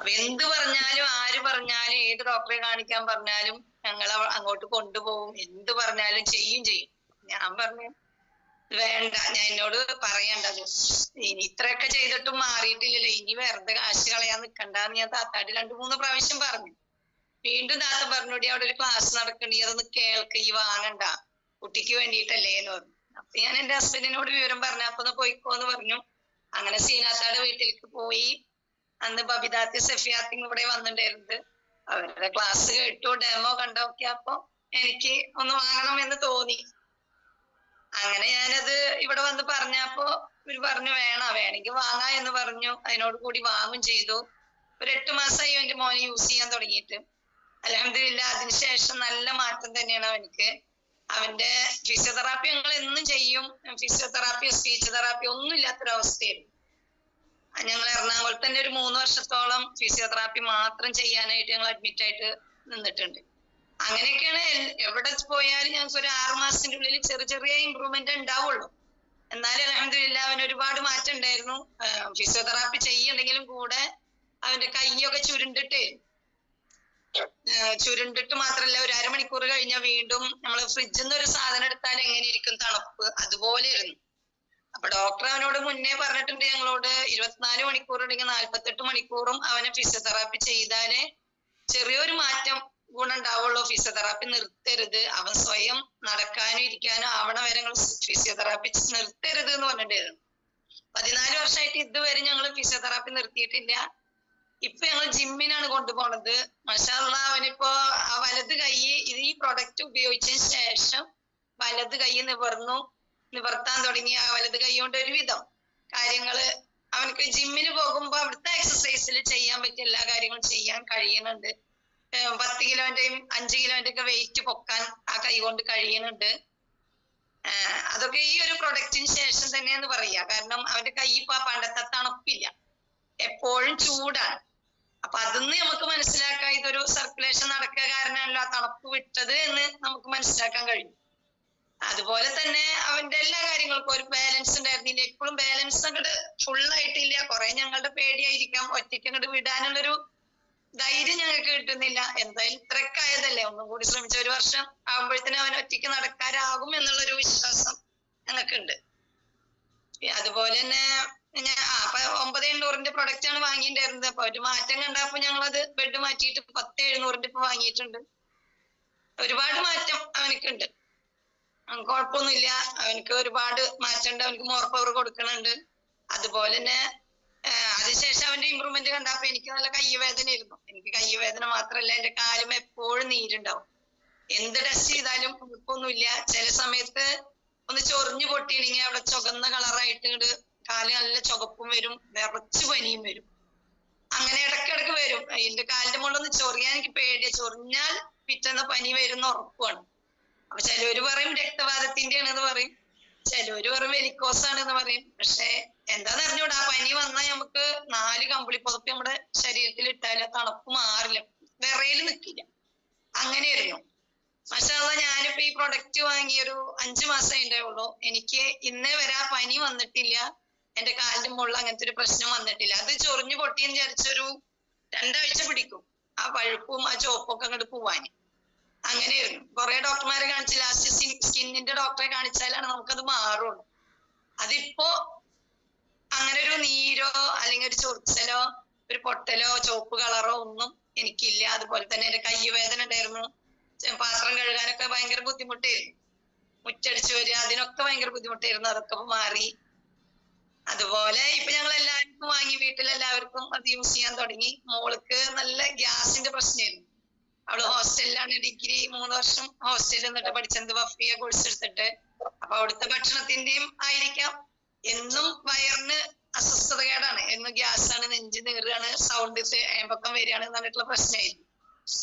അപ്പൊ എന്ത് പറഞ്ഞാലും ആര് പറഞ്ഞാലും ഏത് ഡോക്ടറെ കാണിക്കാൻ പറഞ്ഞാലും ഞങ്ങൾ അങ്ങോട്ട് കൊണ്ടുപോകും എന്ത് പറഞ്ഞാലും ചെയ്യും ചെയ്യും. ഞാൻ പറഞ്ഞു വേണ്ട ഞാൻ എന്നോട് പറയണ്ടത് ഇനി ഇത്രയൊക്കെ ചെയ്തിട്ടും മാറിയിട്ടില്ലല്ലോ. ഇനി വെറുതെ കാശ് കളയാൻ നിക്കണ്ടെന്ന് ഞാൻ താത്താടി രണ്ടു മൂന്ന് പ്രാവശ്യം പറഞ്ഞു. വീണ്ടും താത്ത പറഞ്ഞോടി അവിടെ ഒരു ക്ലാസ് നടക്കണ്ടി അതൊന്ന് കേൾക്ക് ഈ വാങ്ങണ്ട. കുട്ടിക്ക് വേണ്ടിയിട്ടല്ലേ? എന്ന് പറഞ്ഞു. അപ്പൊ ഞാൻ എന്റെ ഹസ്ബൻഡിനോട് വിവരം പറഞ്ഞു. അപ്പൊ ഒന്ന് പോയിക്കോന്ന് പറഞ്ഞു. അങ്ങനെ സീനാത്താടെ വീട്ടിലേക്ക് പോയി. അന്ന് ബബിതാത്തി സഫിയാത്തി ഇവിടെ വന്നിട്ടുണ്ടായിരുന്നത്. അവരുടെ ക്ലാസ് കേട്ടു ഡെമോ കണ്ടൊക്കെ അപ്പൊ എനിക്ക് ഒന്ന് വാങ്ങണം എന്ന് തോന്നി. അങ്ങനെ ഞാനത് ഇവിടെ വന്ന് പറഞ്ഞപ്പോ ഇവർ പറഞ്ഞു വേണ വേണമെങ്കിൽ വാങ്ങാ എന്ന് പറഞ്ഞു. അതിനോട് കൂടി വാങ്ങും ചെയ്തു. ഒരു എട്ട് മാസമായി എന്റെ മോനെ യൂസ് ചെയ്യാൻ തുടങ്ങിയിട്ട്. അലഹമില്ല അതിനുശേഷം നല്ല മാറ്റം തന്നെയാണ് അവനക്ക്. അവന്റെ ഫിസിയോതെറാപ്പി ഞങ്ങൾ എന്നും ചെയ്യും. ഫിസിയോതെറാപ്പി സ്പീച്ച് തെറാപ്പി ഒന്നും ഇല്ലാത്തൊരവസ്ഥയായിരുന്നു ഞങ്ങൾ എറണാകുളത്ത് തന്നെ ഒരു മൂന്ന് വർഷത്തോളം ഫിസിയോതെറാപ്പി മാത്രം ചെയ്യാനായിട്ട് ഞങ്ങൾ അഡ്മിറ്റ് ആയിട്ട് നിന്നിട്ടുണ്ട്. അങ്ങനെയൊക്കെയാണ് എവിടെ പോയാലും ഞങ്ങൾക്ക് ഒരു ആറു മാസത്തിന്റെ ഉള്ളിൽ ചെറിയ ചെറിയ ഇമ്പ്രൂവ്മെന്റ് ഉണ്ടാവുള്ളൂ. എന്നാലും അലഹമില്ല അവന് ഒരുപാട് മാറ്റം ഉണ്ടായിരുന്നു. ഫിസിയോതെറാപ്പി ചെയ്യുന്നുണ്ടെങ്കിലും കൂടെ അവന്റെ കൈയൊക്കെ ചുരുണ്ടിട്ടേ ചുരുണ്ടിട്ട് മാത്രല്ല ഒരു അരമണിക്കൂർ കഴിഞ്ഞാൽ വീണ്ടും നമ്മൾ ഫ്രിഡ്ജിൽ നിന്ന് ഒരു സാധനം എടുത്താൽ എങ്ങനെ ഇരിക്കും തണുപ്പ്? അതുപോലെ ഇരുന്നു അപ്പൊ ഡോക്ടർ അവനോട് മുന്നേ പറഞ്ഞിട്ടുണ്ട് ഞങ്ങളോട് ഇരുപത്തിനാല് മണിക്കൂർ ഉണ്ടെങ്കിൽ നാല്പത്തെട്ട് മണിക്കൂറും അവനെ ഫിസിയോതെറാപ്പി ചെയ്താലേ ചെറിയൊരു മാറ്റം ഗുണം ഉണ്ടാവുള്ളൂ. ഫിസിയോതെറാപ്പി നിർത്തരുത്. അവൻ സ്വയം നടക്കാനും ഇരിക്കാനും ആവണ വരെ ഞങ്ങൾ ഫിസിയോതെറാപ്പി നിർത്തരുത് എന്ന് പറഞ്ഞിട്ടുണ്ടായിരുന്നു പതിനാല് വർഷമായിട്ട് ഇതുവരെ ഞങ്ങൾ ഫിസിയോതെറാപ്പി നിർത്തിയിട്ടില്ല. ഇപ്പൊ ഞങ്ങൾ ജിമ്മിനാണ് കൊണ്ടുപോണത്. മഷാള്ള അവനിപ്പോ ആ വലത് കൈ ഈ പ്രൊഡക്റ്റ് ഉപയോഗിച്ചതിന് ശേഷം വലത് കൈ നിവർന്നു നിവർത്താൻ തുടങ്ങി. ആ വലത് കൈ കൊണ്ട് ഒരുവിധം കാര്യങ്ങൾ അവനക്ക് ജിമ്മിന് പോകുമ്പോ അവിടുത്തെ എക്സസൈസിൽ ചെയ്യാൻ പറ്റിയ എല്ലാ കാര്യങ്ങളും ചെയ്യാൻ കഴിയുന്നുണ്ട്. പത്ത് കിലോന്റെയും അഞ്ച് കിലോന്റെ ഒക്കെ വെയിറ്റ് പൊക്കാൻ ആ കൈ കൊണ്ട് കഴിയുന്നുണ്ട്. അതൊക്കെ ഈ ഒരു പ്രൊഡക്റ്റിന് ശേഷം തന്നെയെന്ന് പറയാ. കാരണം അവന്റെ കൈ ഇപ്പൊ ആ പണ്ടത്തെ തണുപ്പില്ല എപ്പോഴും ചൂടാണ്. അപ്പൊ അതിന്ന് നമുക്ക് മനസ്സിലാക്കാം ഇതൊരു സർക്കുലേഷൻ നടക്കുക കാരണമല്ലോ ആ തണുപ്പ് വിട്ടത് എന്ന് നമുക്ക് മനസ്സിലാക്കാൻ കഴിയും. അതുപോലെ തന്നെ അവന്റെ എല്ലാ കാര്യങ്ങൾക്കും ഒരു ബാലൻസ് ഉണ്ടായിരുന്നില്ല ഇപ്പോഴും ബാലൻസ് അങ്ങോട്ട് ഫുൾ ആയിട്ടില്ല. കുറെ ഞങ്ങളുടെ പേടിയായിരിക്കാം. ഒറ്റയ്ക്ക് അങ്ങോട്ട് വിടാനുള്ളൊരു ധൈര്യം ഞങ്ങൾക്ക് കിട്ടുന്നില്ല. എന്തായാലും ഇത്രക്കായതല്ലേ ഒന്നും കൂടി ശ്രമിച്ച ഒരു വർഷം ആകുമ്പോഴത്തേനും അവൻ ഒറ്റയ്ക്ക് നടക്കാനാകും എന്നുള്ളൊരു വിശ്വാസം ഞങ്ങൾക്കുണ്ട്. അതുപോലെ തന്നെ ഞാൻ അപ്പൊ ഒമ്പത് എണ്ണൂറിന്റെ പ്രൊഡക്റ്റ് ആണ് വാങ്ങിയിട്ടുണ്ടായിരുന്നത്. അപ്പൊ ഒരു മാറ്റം കണ്ടപ്പോ അത് ബെഡ് മാറ്റിയിട്ട് പത്ത് എഴുന്നൂറിന്റെ ഇപ്പൊ വാങ്ങിയിട്ടുണ്ട്. ഒരുപാട് മാറ്റം അവനക്കുണ്ട്. കുഴപ്പമൊന്നുമില്ല അവനക്ക് ഒരുപാട് മാറ്റമുണ്ട്. അവനക്ക് മോർ പവർ കൊടുക്കണുണ്ട്. അതുപോലെ തന്നെ അതിനുശേഷം അവന്റെ ഇമ്പ്രൂവ്മെന്റ് കണ്ടപ്പോ എനിക്ക് നല്ല കയ്യുവേദന ആയിരുന്നു എനിക്ക് കയ്യുവേദന മാത്രല്ല എന്റെ കാലും എപ്പോഴും നീരുണ്ടാവും. എന്ത് ടെസ്റ്റ് ചെയ്താലും കുഴപ്പമൊന്നുമില്ല ചില സമയത്ത് ഒന്ന് ചൊറിഞ്ഞു പൊട്ടിയില്ലെങ്കിൽ അവിടെ ചുവന്ന കളറായിട്ട് കാൽ നല്ല ചുവപ്പും വരും. വിറച്ചു പനിയും വരും. അങ്ങനെ ഇടക്കിടക്ക് വരും. എന്റെ കാലിന്റെ മുകളിൽ ഒന്ന് ചൊറിയാൻ എനിക്ക് പേടിയാ. ചൊറിഞ്ഞാൽ പിറ്റേന്ന് പനി വരുന്ന ഉറപ്പാണ്. രക്തവാദത്തിന്റെ ആണെന്ന് പറയും. ചിലവര് പറയും വെലിക്കോസ് എന്ന് പറയും. പക്ഷെ എന്താന്ന് അറിഞ്ഞൂടാ പനി വന്നാൽ നമുക്ക് നാല് കമ്പിളി പുതപ്പ് നമ്മുടെ ശരീരത്തിൽ ഇട്ടാൽ തണുപ്പ് മാറില്ല. വിറയിൽ നിൽക്കില്ല അങ്ങനെയായിരുന്നു. പക്ഷെ അതാ ഞാനിപ്പോ ഈ പ്രൊഡക്റ്റ് വാങ്ങി ഒരു അഞ്ചു മാസം ഉള്ളൂ എനിക്ക് ഇന്നേ വരെ ആ പനി വന്നിട്ടില്ല. എന്റെ കാലിന്റെ മുകളിൽ അങ്ങനത്തെ ഒരു പ്രശ്നം വന്നിട്ടില്ല. അത് ചൊറിഞ്ഞു പൊട്ടിയെന്ന് വിചാരിച്ചൊരു രണ്ടാഴ്ച പിടിക്കും. ആ പഴുപ്പും ആ ചുവപ്പൊക്കെ അങ്ങോട്ട് പോവാന്. അങ്ങനെയായിരുന്നു കുറെ ഡോക്ടർമാരെ കാണിച്ച് ലാസ്റ്റ് സ്കിന്നിന്റെ ഡോക്ടറെ കാണിച്ചാലാണ് നമുക്കത് മാറുള്ളൂ. അതിപ്പോ അങ്ങനെ ഒരു നീരോ അല്ലെങ്കിൽ ഒരു ചൊറിച്ചലോ ഒരു പൊട്ടലോ ചുവപ്പ് കളറോ ഒന്നും എനിക്കില്ല. അതുപോലെ തന്നെ എന്റെ കയ്യുവേദന ഉണ്ടായിരുന്നു. ചെ- പാത്രം കഴുകാനൊക്കെ ഭയങ്കര ബുദ്ധിമുട്ടായിരുന്നു. മുറ്റടിച്ചു വരിക അതിനൊക്കെ ഭയങ്കര ബുദ്ധിമുട്ടായിരുന്നു. അതൊക്കെ മാറി. അതുപോലെ ഇപ്പൊ ഞങ്ങൾ എല്ലാവർക്കും വാങ്ങി വീട്ടിലെല്ലാവർക്കും അത് യൂസ് ചെയ്യാൻ തുടങ്ങി. മോൾക്ക് നല്ല ഗ്യാസിന്റെ പ്രശ്നമായിരുന്നു. അവൾ ഹോസ്റ്റലിലാണ് ഡിഗ്രി മൂന്ന് വർഷം ഹോസ്റ്റലിൽ നിന്നിട്ട് പഠിച്ചത് വഫിയ കോഴ്സ് എടുത്തിട്ട്. അപ്പൊ അവിടുത്തെ ഭക്ഷണത്തിന്റെയും ആയിരിക്കാം. എന്നും വയറിന് അസ്വസ്ഥതകേടാണ്. എന്നും ഗ്യാസ് ആണ് നെഞ്ച് നീറുകയാണ് സൗണ്ട് ഏമ്പക്കം വരികയാണ് എന്നിട്ടുള്ള പ്രശ്നമായിരുന്നു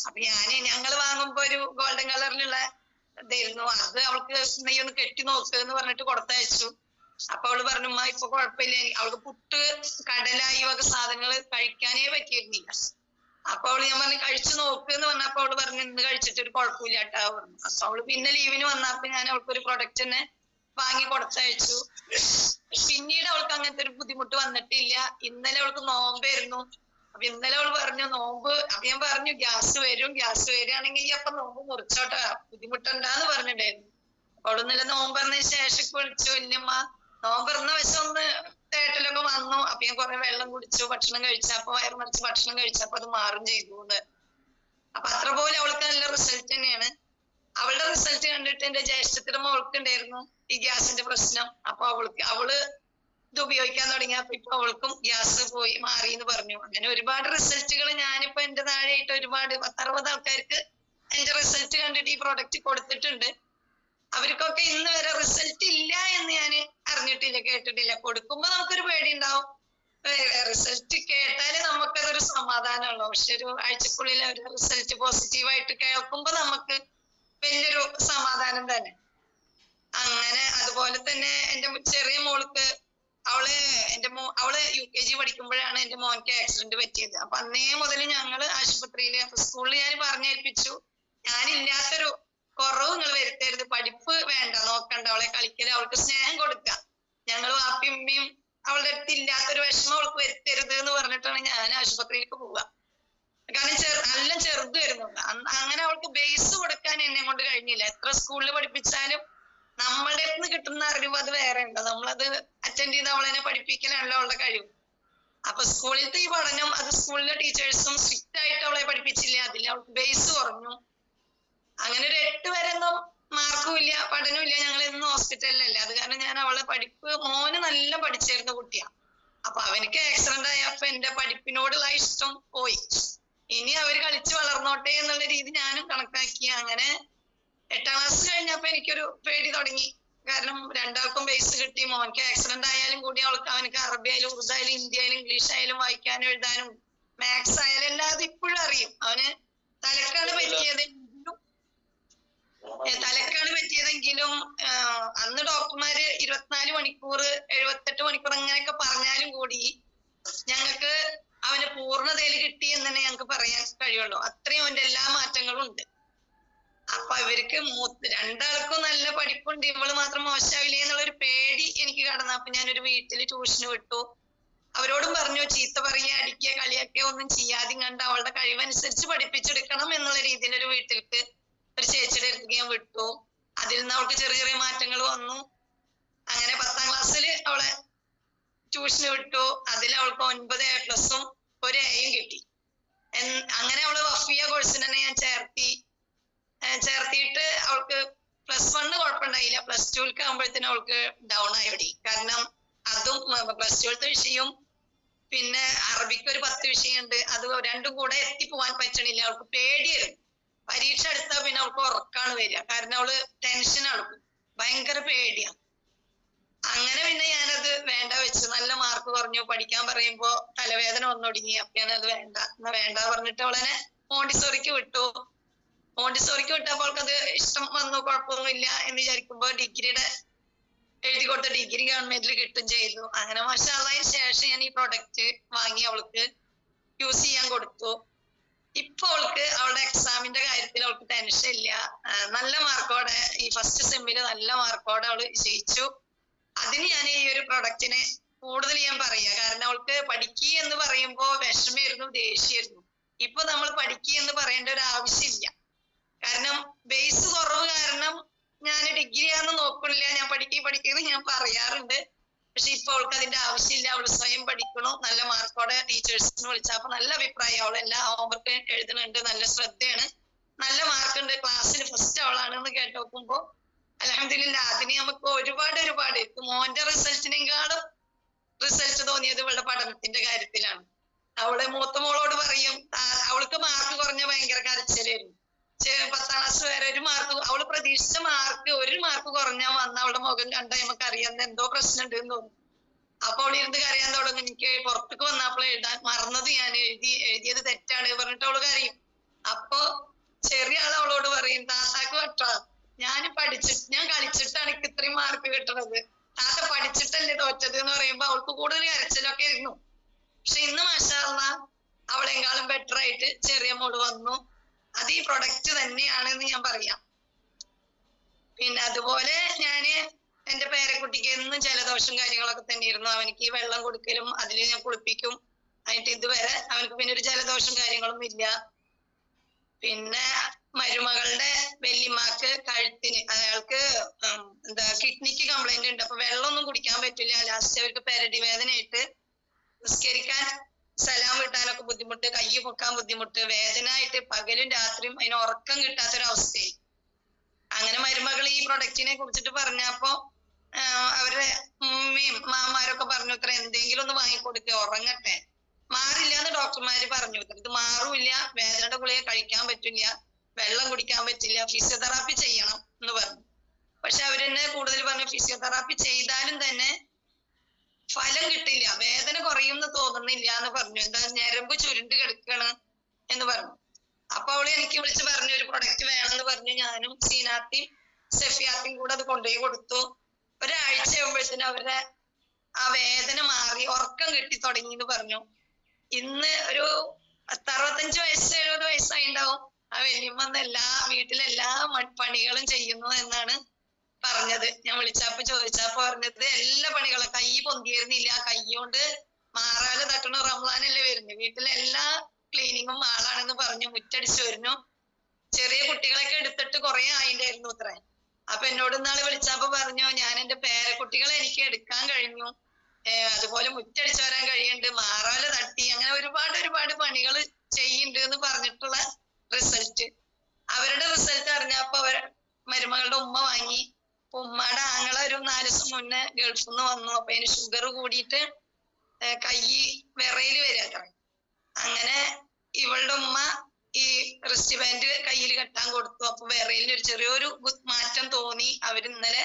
അപ്പൊ ഞാൻ ഞങ്ങൾ വാങ്ങുമ്പോ ഒരു ഗോൾഡൻ കളറിലുള്ള ഇതായിരുന്നു. അത് അവൾക്ക് നീ ഒന്ന് കെട്ടി നോക്ക് എന്ന് പറഞ്ഞിട്ട് കൊടുത്തയച്ചു. അപ്പൊ അവൾ പറഞ്ഞു ഇപ്പൊ കുഴപ്പമില്ല. അവൾക്ക് പുട്ട് കടലായി വക സാധനങ്ങൾ കഴിക്കാനേ പറ്റിയിരുന്നില്ല. അപ്പൊ അവൾ ഞാൻ പറഞ്ഞു കഴിച്ചു നോക്ക് എന്ന് പറഞ്ഞപ്പോ അവൾ പറഞ്ഞു ഇന്ന് കഴിച്ചിട്ട് ഒരു കുഴപ്പമില്ല കേട്ടാ പറഞ്ഞു. അപ്പൊ അവൾ പിന്നെ ലീവിന് വന്നപ്പോ ഞാൻ അവൾക്ക് ഒരു പ്രൊഡക്റ്റ് തന്നെ വാങ്ങി കൊടുത്തയച്ചു. പിന്നീട് അവൾക്ക് അങ്ങനത്തെ ഒരു ബുദ്ധിമുട്ട് വന്നിട്ടില്ല. ഇന്നലെ അവൾക്ക് നോമ്പായിരുന്നു. അപ്പൊ ഇന്നലെ അവൾ പറഞ്ഞു നോമ്പ് അപ്പൊ ഞാൻ പറഞ്ഞു ഗ്യാസ് വരും ഗ്യാസ് വരികയാണെങ്കിൽ അപ്പൊ നോമ്പ് മുറിച്ചോട്ടെ ബുദ്ധിമുട്ടുണ്ടാന്ന് പറഞ്ഞിട്ടുണ്ടായിരുന്നു. അപ്പൊ അവൾ ഇന്നലെ നോമ്പ് ശേഷം വിളിച്ചു വല്യമ്മ നോമ്പ് വശം ഒന്ന് തേട്ടലൊക്കെ വന്നു. അപ്പൊ ഞാൻ കുറെ വെള്ളം കുടിച്ചു ഭക്ഷണം കഴിച്ചു. അപ്പൊ വയറ് നിറച്ച് ഭക്ഷണം കഴിച്ചപ്പോ അത് മാറും ചെയ്തു എന്ന്. അപ്പൊ അത്ര പോലെ അവൾക്ക് നല്ല റിസൾട്ട് തന്നെയാണ്. അവളുടെ റിസൾട്ട് കണ്ടിട്ട് എന്റെ ജ്യേഷ്ഠത്തിന്റെ മോൾക്ക് ഉണ്ടായിരുന്നു ഈ ഗ്യാസിന്റെ പ്രശ്നം. അപ്പൊ അവൾക്ക് അവൾ ഇത് ഉപയോഗിക്കാൻ തുടങ്ങിയപ്പോ ഇപ്പൊ അവൾക്കും ഗ്യാസ് പോയി മാറി എന്ന് പറഞ്ഞു. അങ്ങനെ ഒരുപാട് റിസൾട്ടുകൾ ഞാനിപ്പോ എന്റെ താഴെയായിട്ട് ഒരുപാട് പത്തറുപത് ആൾക്കാർക്ക് എന്റെ റിസൾട്ട് കണ്ടിട്ട് ഈ പ്രോഡക്റ്റ് കൊടുത്തിട്ടുണ്ട്. അവർക്കൊക്കെ ഇന്ന് വരെ റിസൾട്ട് ഇല്ല എന്ന് ഞാൻ അറിഞ്ഞിട്ടില്ല കേട്ടിട്ടില്ല. കൊടുക്കുമ്പോ നമുക്കൊരു പേടി ഉണ്ടാവും റിസൾട്ട് കേട്ടാലേ നമുക്കതൊരു സമാധാനമുള്ളൂ. പക്ഷെ ഒരു ആഴ്ചക്കുള്ളിൽ ഒരു റിസൾട്ട് പോസിറ്റീവായിട്ട് കേൾക്കുമ്പോ നമുക്ക് വലിയൊരു സമാധാനം തന്നെ. അങ്ങനെ അതുപോലെ തന്നെ എന്റെ ചെറിയ മോൾക്ക് അവൾ എന്റെ മോ അവൾ യു കെ ജി പഠിക്കുമ്പോഴാണ് എന്റെ മോൻക്ക് ആക്സിഡന്റ് പറ്റിയത്. അപ്പൊ അന്നേ മുതൽ ഞങ്ങൾ ആശുപത്രിയിൽ സ്കൂളിൽ ഞാൻ പറഞ്ഞേൽപ്പിച്ചു. ഞാനില്ലാത്തൊരു കുറവ് നിങ്ങൾ വരുത്തരുത്. പഠിപ്പ് വേണ്ട. നോക്കണ്ട. അവളെ കളിക്കൽ അവൾക്ക് സ്നേഹം കൊടുക്ക. ഞങ്ങൾ വാപ്പിയും ഉമ്മയും അവളുടെ അടുത്ത് ഇല്ലാത്തൊരു വിഷമം അവൾക്ക് വരുത്തരുത് എന്ന് പറഞ്ഞിട്ടാണ് ഞാൻ ആശുപത്രിയിലേക്ക് പോവുക. കാരണം ചെറു നല്ല ചെറുത് വരുന്നുണ്ട് അങ്ങനെ അവൾക്ക് ബേസ് കൊടുക്കാൻ എന്നെ കൊണ്ട് കഴിഞ്ഞില്ല. എത്ര സ്കൂളിൽ പഠിപ്പിച്ചാലും നമ്മളുടെ നിന്ന് കിട്ടുന്ന അറിവ് അത് വേറെ ഉണ്ട്. നമ്മളത് അറ്റൻഡ് ചെയ്ത് അവളെന്നെ പഠിപ്പിക്കലാണല്ലോ അവളുടെ കഴിവ്. അപ്പൊ സ്കൂളിലത്തെ ഈ പഠനം അത് സ്കൂളിലെ ടീച്ചേഴ്സും സ്ട്രിക്റ്റ് ആയിട്ട് അവളെ പഠിപ്പിച്ചില്ല. അതിൽ അവൾക്ക് ബേസ് കുറഞ്ഞു. അങ്ങനെ ഒരു എട്ട് വരെ ഒന്നും മാർക്കും ഇല്ല പഠനവും ഇല്ല. ഞങ്ങൾ ഇന്ന് ഹോസ്പിറ്റലിലല്ല അത് കാരണം ഞാൻ അവളെ പഠിപ്പ് മോന് നല്ല പഠിച്ചിരുന്ന കുട്ടിയാ. അപ്പൊ അവനിക്ക് ആക്സിഡന്റ് ആയപ്പോ എന്റെ പഠിപ്പിനോടുള്ള ഇഷ്ടം പോയി. ഇനി അവർ കളിച്ചു വളർന്നോട്ടെ എന്നുള്ള രീതി ഞാനും കണക്കാക്കി. അങ്ങനെ എട്ടാം ക്ലാസ് കഴിഞ്ഞപ്പോ എനിക്കൊരു പേടി തുടങ്ങി. കാരണം രണ്ടാൾക്കും ബേസ് കിട്ടി. മോൻക്ക് ആക്സിഡന്റ് ആയാലും കൂടി അവൾക്ക് അവനക്ക് അറബി ആയാലും ഉറുദു ആയാലും ഹിന്ദി ആയാലും ഇംഗ്ലീഷ് ആയാലും വായിക്കാനും എഴുതാനും മാത്സ് ആയാലും എല്ലാതും ഇപ്പോഴും അറിയും. അവന് തലക്കാണ് പറ്റിയത്. തലക്കാണ് പറ്റിയതെങ്കിലും അന്ന് ഡോക്ടർമാര് ഇരുപത്തിനാല് മണിക്കൂർ എഴുപത്തെട്ട് മണിക്കൂർ അങ്ങനെയൊക്കെ പറഞ്ഞാലും കൂടി ഞങ്ങൾക്ക് അവന് പൂർണതയിൽ കിട്ടി എന്ന് തന്നെ ഞങ്ങൾക്ക് പറയാൻ കഴിയുള്ളൂ. അത്രയും അവന്റെ എല്ലാ മാറ്റങ്ങളും ഉണ്ട്. അപ്പൊ ഇവർക്ക് രണ്ടാൾക്കും നല്ല പഠിപ്പുണ്ട്. ഇവൾ മാത്രം മോശമാവില്ലേ എന്നുള്ളൊരു പേടി എനിക്ക് കടന്നു. അപ്പൊ ഞാനൊരു വീട്ടിൽ ട്യൂഷന് വിട്ടു. അവരോടും പറഞ്ഞു ചീത്ത പറയുക അടിക്കുക കളിയാക്കുക ഒന്നും ചെയ്യാതെ കണ്ട് അവളുടെ കഴിവനുസരിച്ച് പഠിപ്പിച്ചെടുക്കണം എന്നുള്ള രീതിയിൽ ഒരു വീട്ടിലേക്ക് ചേച്ചിയുടെ ഞാൻ വിട്ടു. അതിൽ നിന്ന് അവൾക്ക് ചെറിയ ചെറിയ മാറ്റങ്ങൾ വന്നു. അങ്ങനെ പത്താം ക്ലാസ്സിൽ അവളെ ട്യൂഷന് വിട്ടു. അതിൽ അവൾക്ക് ഒൻപത് എ പ്ലസും ഒരു എയും കിട്ടി. അങ്ങനെ അവൾ വഫിയ കോഴ്സിന് തന്നെ ഞാൻ ചേർത്തി. ചേർത്തിയിട്ട് അവൾക്ക് പ്ലസ് വണ്ണ് കുഴപ്പമുണ്ടായില്ല. പ്ലസ് ടുവിൽക്ക് ആകുമ്പോഴത്തേനും അവൾക്ക് ഡൗൺ ആയി കാരണം അതും പ്ലസ് ടുവിലത്തെ വിഷയവും പിന്നെ അറബിക്ക് ഒരു പത്ത് വിഷയമുണ്ട്. അത് രണ്ടും കൂടെ എത്തിപ്പോവാൻ പറ്റണില്ല. അവൾക്ക് പേടിയായിരുന്നു. പരീക്ഷ എടുത്താൽ പിന്നെ അവൾക്ക് ഉറക്കാണ് വരിക. കാരണം അവൾ ടെൻഷനാണ് ഭയങ്കര പേടിയാ. അങ്ങനെ പിന്നെ ഞാനത് വേണ്ട വെച്ചു. നല്ല മാർക്ക് കുറഞ്ഞു. പഠിക്കാൻ പറയുമ്പോ തലവേദന വന്നൊടുങ്ങി. അപ്പൊ ഞാനത് വേണ്ട. എന്നാ വേണ്ട പറഞ്ഞിട്ട് അവളെന്നെ മോണ്ടിസോറിക്ക് വിട്ടു. മോണ്ടിസോറിക്ക് വിട്ടപ്പോൾ അവൾക്കത് ഇഷ്ടം വന്നു. കുഴപ്പമൊന്നുമില്ല എന്ന് വിചാരിക്കുമ്പോ ഡിഗ്രിയുടെ എഴുതി കൊടുത്ത ഡിഗ്രി ഗവൺമെന്റിൽ കിട്ടും ചെയ്തു. അങ്ങനെ മാഷാള്ളതിന് ശേഷം ഞാൻ ഈ പ്രൊഡക്റ്റ് വാങ്ങി അവൾക്ക് യൂസ് ചെയ്യാൻ കൊടുത്തു. ഇപ്പൊ അവൾക്ക് അവളുടെ എക്സാമിന്റെ കാര്യത്തിൽ അവൾക്ക് ടെൻഷൻ ഇല്ല. നല്ല മാർക്കോടെ ഈ ഫസ്റ്റ് സെമ്മിൽ നല്ല മാർക്കോടെ അവൾ ജയിച്ചു. അതിന് ഞാൻ ഈ ഒരു പ്രൊഡക്റ്റിനെ കൂടുതൽ ഞാൻ പറയാ. കാരണം അവൾക്ക് പഠിക്കുക എന്ന് പറയുമ്പോ വിഷമായിരുന്നു ദേഷ്യമായിരുന്നു ഇപ്പൊ നമ്മൾ പഠിക്കുക എന്ന് പറയേണ്ട ഒരു ആവശ്യമില്ല കാരണം ബേസ് കുറവ് കാരണം ഞാൻ ഡിഗ്രി ആണെന്ന് നോക്കണില്ല ഞാൻ പഠിക്കുക പഠിക്കുന്നത് ഞാൻ പറയാറുണ്ട്. പക്ഷെ ഇപ്പൊ അവൾക്ക് അതിന്റെ ആവശ്യമില്ല. അവൾ സ്വയം പഠിക്കണു? നല്ല മാർക്കോടെ ടീച്ചേഴ്സിന് വിളിച്ച അപ്പൊ നല്ല അഭിപ്രായം. അവൾ എല്ലാ ഹോംവർക്ക് എഴുതുന്നുണ്ട്. നല്ല ശ്രദ്ധയാണ്. നല്ല മാർക്ക് ഉണ്ട് ക്ലാസ്സിൽ ഫസ്റ്റ് അവളാണെന്ന് കേട്ട് നോക്കുമ്പോ അലഹമില്ല അതിന് നമുക്ക് ഒരുപാട് ഒരുപാട് മോന്റെ റിസൾട്ടിനെക്കാളും റിസൾട്ട് തോന്നിയത് ഇവളുടെ പഠനത്തിന്റെ കാര്യത്തിലാണ്. അവളെ മൂത്ത മോളോട് പറയും അവൾക്ക് മാർക്ക് കുറഞ്ഞ ഭയങ്കര കരച്ചിലായിരുന്നു. പത്താം ക്ലാസ് വരെ ഒരു മാർക്ക് അവൾ പ്രതീക്ഷിച്ച മാർക്ക് ഒരു മാർക്ക് കുറഞ്ഞാൽ വന്ന അവളുടെ മുഖം കണ്ടാൽ നമുക്ക് അറിയാം എന്തോ പ്രശ്നം ഉണ്ട് എന്ന് തോന്നുന്നു. അപ്പൊ അവൾ ഇരുന്ന് കരയാൻ തുടങ്ങും. എനിക്ക് പുറത്തേക്ക് വന്നപ്പോൾ എഴുതാൻ മറന്നത് ഞാൻ എഴുതി എഴുതിയത് തെറ്റാണ് പറഞ്ഞിട്ട് അവൾ കരയും. അപ്പൊ ചെറിയ ആൾ അവളോട് പറയും താത്താക്ക് പറ്റാ. ഞാൻ പഠിച്ചിട്ട് ഞാൻ കളിച്ചിട്ടാണ് എനിക്ക് ഇത്രയും മാർക്ക് കിട്ടണത്. താത്ത പഠിച്ചിട്ടല്ലേ തോറ്റത് എന്ന് പറയുമ്പോ അവൾക്ക് കൂടുതൽ കരച്ചിലൊക്കെ ആയിരുന്നു. പക്ഷെ ഇന്ന് മാഷാർന്ന അവളെങ്കാളും ബെറ്റർ ആയിട്ട് ചെറിയ മോൾ വന്നു. അത് പ്രൊഡക്റ്റ് തന്നെയാണെന്ന് ഞാൻ പറയാം. പിന്നെ അതുപോലെ ഞാൻ എന്റെ പേരക്കുട്ടിക്ക് എന്നും ജലദോഷം കാര്യങ്ങളൊക്കെ തന്നെയായിരുന്നു അവനിക്ക് ഈ വെള്ളം കൊടുക്കലും അതിൽ ഞാൻ കുളിപ്പിക്കും. അതിന്റെ ഇതുവരെ അവനക്ക് പിന്നെ ഒരു ജലദോഷം കാര്യങ്ങളും ഇല്ല. പിന്നെ മരുമകളുടെ വെല്ലിമാക്ക് കഴുത്തിന് അയാൾക്ക് എന്താ കിഡ്നിക്ക് കംപ്ലൈന്റ് ഉണ്ട്. അപ്പൊ വെള്ളമൊന്നും കുടിക്കാൻ പറ്റില്ല. ലാസ്റ്റ് അവർക്ക് പെരടി വേദനയായിട്ട് നിസ്കരിക്കാൻ സലാം വിട്ടാനൊക്കെ ബുദ്ധിമുട്ട് കൈ പൊക്കാൻ ബുദ്ധിമുട്ട് വേദന ആയിട്ട് പകലും രാത്രിയും അതിന് ഉറക്കം കിട്ടാത്തൊരവസ്ഥയായി. അങ്ങനെ മരുമകൾ ഈ പ്രൊഡക്റ്റിനെ കുറിച്ചിട്ട് പറഞ്ഞപ്പോ അവരുടെ ഉമ്മയും മാമാരൊക്കെ പറഞ്ഞു ഇത്ര എന്തെങ്കിലും ഒന്ന് വാങ്ങിക്കൊടുക്കുക ഉറങ്ങട്ടെ. മാറില്ല എന്ന് ഡോക്ടർമാര് പറഞ്ഞു. ഇത് മാറൂല്ല വേദനയുടെ ഗുളിക കഴിക്കാൻ പറ്റില്ല വെള്ളം കുടിക്കാൻ പറ്റില്ല ഫിസിയോതെറാപ്പി ചെയ്യണം എന്ന് പറഞ്ഞു. പക്ഷെ അവരെന്നെ കൂടുതൽ പറഞ്ഞു ഫിസിയോതെറാപ്പി ചെയ്താലും തന്നെ ഫലം കിട്ടില്ല. വേദന കുറയും തോന്നുന്നില്ല എന്ന് പറഞ്ഞു. എന്താ ഞരമ്പ് ചുരുണ്ട് കിടക്കാണ് എന്ന് പറഞ്ഞു. അപ്പൊ അവൾ എനിക്ക് വിളിച്ച് പറഞ്ഞു ഒരു പ്രൊഡക്റ്റ് വേണമെന്ന് പറഞ്ഞു. ഞാനും സീനാത്തിയും സെഫിയാത്തിയും കൂടെ അത് കൊണ്ടുപോയി കൊടുത്തു. ഒരാഴ്ച ആകുമ്പോഴത്തേനും അവരുടെ ആ വേദന മാറി ഉറക്കം കിട്ടി തുടങ്ങി എന്ന് പറഞ്ഞു. ഇന്ന് ഒരു പത്തറുപത്തഞ്ച് വയസ്സ് എഴുപത് വയസ്സായി ഉണ്ടാവും. ആ വലിയമ്മ എല്ലാ വീട്ടിലെ എല്ലാ പണികളും ചെയ്യുന്നു എന്നാണ് പറഞ്ഞത്. ഞാൻ വിളിച്ചപ്പോ ചോദിച്ചപ്പോ പറഞ്ഞത് എല്ലാ പണികളും കൈ പൊന്തിയിരുന്നില്ല. കൈ കൊണ്ട് മാറാൽ തട്ടണ റംസാനല്ലേ വരുന്നത് വീട്ടിലെ എല്ലാ ക്ലീനിങ്ങും ആളാണെന്ന് പറഞ്ഞു മുറ്റടിച്ചു വരുന്നു. ചെറിയ കുട്ടികളൊക്കെ എടുത്തിട്ട് കുറെ ആയിണ്ടായിരുന്നു അത്ര. അപ്പൊ എന്നോട് ഇന്നാൾ വിളിച്ചപ്പോ പറഞ്ഞു ഞാൻ എന്റെ പേരക്കുട്ടികളെ എനിക്ക് എടുക്കാൻ കഴിഞ്ഞു. അതുപോലെ മുറ്റടിച്ചു വരാൻ കഴിയുന്നുണ്ട് മാറാൽ തട്ടി. അങ്ങനെ ഒരുപാട് ഒരുപാട് പണികൾ ചെയ്യുന്നുണ്ട് എന്ന് പറഞ്ഞിട്ടുള്ള റിസൾട്ട് അവരുടെ റിസൾട്ട് അറിഞ്ഞപ്പോ അവർ മരുമകളുടെ ഉമ്മ വാങ്ങി. ഉമ്മയുടെ ആങ്ങളെ ഒരു നാല് ദിവസം മുന്നേ ഗൾഫിൽ നിന്ന് വന്നു. അപ്പൊ അതിന് ഷുഗർ കൂടിയിട്ട് കൈ വിറയിൽ വരിക അങ്ങനെ ഇവളുടെ ഉമ്മ ഈ റിസ്റ്റ് ബാൻഡ് കയ്യിൽ കെട്ടാൻ കൊടുത്തു. അപ്പൊ വിറയിലിന് ഒരു ചെറിയൊരു മാറ്റം തോന്നി. അവർ ഇന്നലെ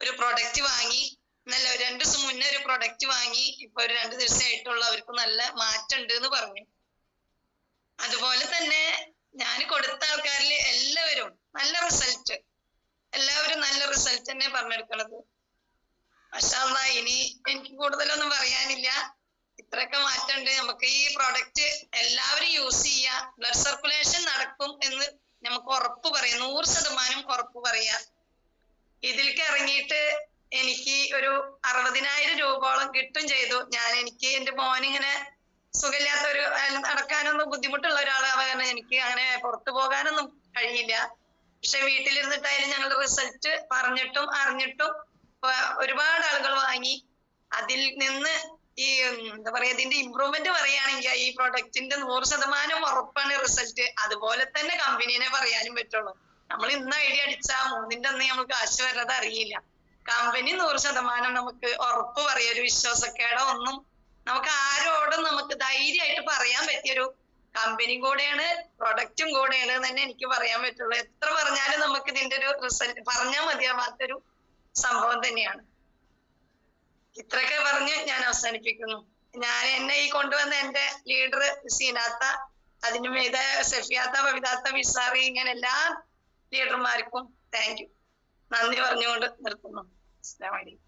ഒരു പ്രൊഡക്റ്റ് വാങ്ങി. ഇന്നലെ രണ്ടു ദിവസം മുന്നേ ഒരു പ്രൊഡക്റ്റ് വാങ്ങി. ഇപ്പൊ ഒരു രണ്ടു ദിവസമായിട്ടുള്ള അവർക്ക് നല്ല മാറ്റം ഉണ്ട് എന്ന് പറഞ്ഞു. അതുപോലെ തന്നെ ഞാൻ കൊടുത്ത ആൾക്കാരിൽ എല്ലാവരും നല്ല റിസൾട്ട് എല്ലാവരും നല്ല റിസൾട്ട് തന്നെ പറഞ്ഞെടുക്കണത്. പക്ഷാ ഇനി എനിക്ക് കൂടുതലൊന്നും പറയാനില്ല. ഇത്രയൊക്കെ മാറ്റമുണ്ട് നമുക്ക് ഈ പ്രോഡക്റ്റ് എല്ലാവരും യൂസ് ചെയ്യാ. ബ്ലഡ് സർക്കുലേഷൻ നടക്കും എന്ന് നമുക്ക് ഉറപ്പ് പറയാം. നൂറ് ശതമാനം ഉറപ്പ് പറയാം. ഇതിലേക്ക് ഇറങ്ങിയിട്ട് എനിക്ക് ഒരു അറുപതിനായിരം രൂപയോളം കിട്ടും ചെയ്തു. ഞാൻ എനിക്ക് എന്റെ മോനിങ്ങനെ സുഖമില്ലാത്ത ഒരു നടക്കാനൊന്നും ബുദ്ധിമുട്ടുള്ള ഒരാളാവാൻ എനിക്ക് അങ്ങനെ പുറത്തു പോകാനൊന്നും കഴിയില്ല പക്ഷെ വീട്ടിലിരുന്നിട്ടായാലും ഞങ്ങളുടെ റിസൾട്ട് പറഞ്ഞിട്ടും അറിഞ്ഞിട്ടും ഒരുപാട് ആളുകൾ വാങ്ങി. അതിൽ നിന്ന് ഈ എന്താ പറയാ ഇതിന്റെ ഇമ്പ്രൂവ്മെന്റ് പറയുകയാണെങ്കിൽ ഈ പ്രൊഡക്റ്റിന്റെ നൂറ് ശതമാനം ഉറപ്പാണ് റിസൾട്ട്. അതുപോലെ തന്നെ കമ്പനീനെ പറയാനും പറ്റുള്ളൂ. നമ്മൾ ഇന്ന് ഐഡിയ അടിച്ചാ മൂന്നിന്റെ അന്ന് നമ്മൾ കാശ് വരുന്നത് അറിയില്ല. കമ്പനി നൂറ് ശതമാനം നമുക്ക് ഉറപ്പ് പറയാം ഒരു വിശ്വാസക്കേടോ ഒന്നും നമുക്ക് ആരോടും നമുക്ക് ധൈര്യമായിട്ട് പറയാൻ പറ്റിയൊരു കമ്പനി കൂടെയാണ് പ്രൊഡക്റ്റും കൂടെയാണ് തന്നെ എനിക്ക് പറയാൻ പറ്റുള്ളൂ. എത്ര പറഞ്ഞാലും നമുക്ക് ഇതിന്റെ ഒരു റിസൾട്ട് പറഞ്ഞാൽ മതിയാവാത്തൊരു സംഭവം തന്നെയാണ്. ഇത്രയൊക്കെ പറഞ്ഞ് ഞാൻ അവസാനിപ്പിക്കുന്നു. ഞാൻ എന്നെ ഈ കൊണ്ടുവന്ന എന്റെ ലീഡർ സീനാത്ത അതിനു മീത സഫിയാത്ത പവിതാത്ത വിസാറി ഇങ്ങനെ എല്ലാ ലീഡർമാർക്കും താങ്ക് യു നന്ദി പറഞ്ഞുകൊണ്ട് നിർത്തുന്നു. അസ്സാം അലൈക്കും.